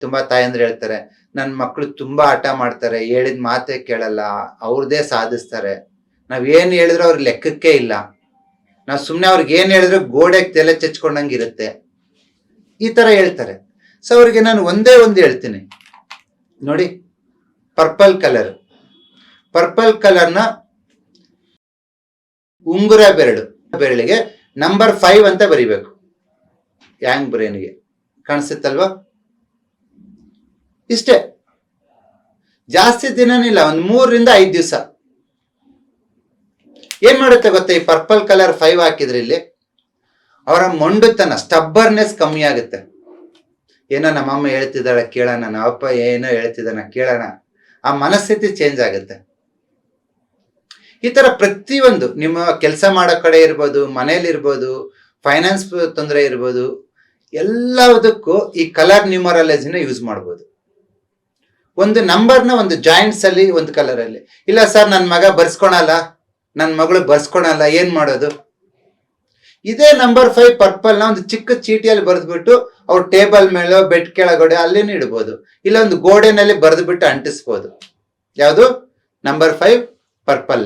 ತುಂಬಾ ತಾಯಂದ್ರೆ ಹೇಳ್ತಾರೆ ನನ್ನ ಮಕ್ಕಳು ತುಂಬಾ ಹಠ ಮಾಡ್ತಾರೆ, ಹೇಳಿದ ಮಾತೇ ಕೇಳಲ್ಲ, ಅವ್ರದೇ ಸಾಧಿಸ್ತಾರೆ. ನಾವ್ ಏನ್ ಹೇಳಿದ್ರು ಅವ್ರ ಲೆಕ್ಕಕ್ಕೆ ಇಲ್ಲ. ನಾವ್ ಸುಮ್ನೆ ಅವ್ರಿಗೆ ಏನ್ ಹೇಳಿದ್ರು ಗೋಡೆಗೆ ತಲೆ ಚಚ್ಕೊಂಡಂಗೆ ಇರುತ್ತೆ. ಈ ತರ ಹೇಳ್ತಾರೆ. ಸೊ ಅವ್ರಿಗೆ ನಾನು ಒಂದೇ ಒಂದು ಹೇಳ್ತೀನಿ. ನೋಡಿ, ಪರ್ಪಲ್ ಕಲರ್. ಪರ್ಪಲ್ ಕಲರ್ನ ಉಂಗುರ ಬೆರಳು. ಬೆರಳಿಗೆ ನಂಬರ್ ಫೈವ್ ಅಂತ ಬರಿಬೇಕು. ಯಾಂಗ್ ಬ್ರೇನ್ಗೆ? ಕಾಣಿಸುತ್ತಲ್ವಾ? ಇಷ್ಟೇ. ಜಾಸ್ತಿ ದಿನನಿಲ್ಲ ಒಂದು ಮೂರರಿಂದ ಐದು ದಿವಸ. ಏನ್ ಮಾಡುತ್ತೆ ಗೊತ್ತಾ, ಈ ಪರ್ಪಲ್ ಕಲರ್ ಫೈವ್ ಹಾಕಿದ್ರೆ ಇಲ್ಲಿ ಅವರ ಮೊಂಡುತನ ಸ್ಟಬ್ಬರ್ನೆಸ್ ಕಮ್ಮಿ ಆಗುತ್ತೆ. ಏನೋ ನಮ್ಮಮ್ಮ ಹೇಳ್ತಿದ್ದಾಳೆ, ಕೇಳೋಣ ನಮ್ಮ ಅಪ್ಪ ಏನೋ ಹೇಳ್ತಿದ್ದಾನ, ಕೇಳೋಣ. ಆ ಮನಸ್ಥಿತಿ ಚೇಂಜ್ ಆಗುತ್ತೆ. ಈ ತರ ಪ್ರತಿಯೊಂದು, ನಿಮ್ಮ ಕೆಲಸ ಮಾಡೋ ಕಡೆ ಇರ್ಬೋದು ಮನೇಲಿರ್ಬೋದು ಫೈನಾನ್ಸ್ ತೊಂದರೆ ಇರ್ಬೋದು, ಎಲ್ಲದಕ್ಕೂ ಈ ಕಲರ್ ನ್ಯೂಮರಾಲಜಿನ ಯೂಸ್ ಮಾಡ್ಬೋದು. ಒಂದು ನಂಬರ್ನ ಒಂದು ಜಾಯಿಂಟ್ಸ್ ಅಲ್ಲಿ, ಒಂದು ಕಲರ್ ಅಲ್ಲಿ. ಇಲ್ಲ ಸರ್ ನನ್ನ ಮಗ ಬರ್ಸ್ಕೊಳಲ್ಲ. ನನ್ನ ಮಗಳು ಬರ್ಸ್ಕೊಳಲ್ಲ, ಏನ್ ಮಾಡೋದು? ಇದೇ ನಂಬರ್ ಫೈವ್ ಪರ್ಪಲ್ನ ಒಂದು ಚಿಕ್ಕ ಚೀಟಿಯಲ್ಲಿ ಬರೆದ್ಬಿಟ್ಟು ಅವ್ರ ಟೇಬಲ್ ಮೇಲೆ ಬೆಡ್ ಕೆಳಗಡೆ ಅಲ್ಲಿನೂ ಇಡ್ಬೋದು. ಇಲ್ಲ ಒಂದು ಗೋಡೆನಲ್ಲಿ ಬರೆದ್ಬಿಟ್ಟು ಅಂಟಿಸ್ಬೋದು. ಯಾವುದು? Number five purple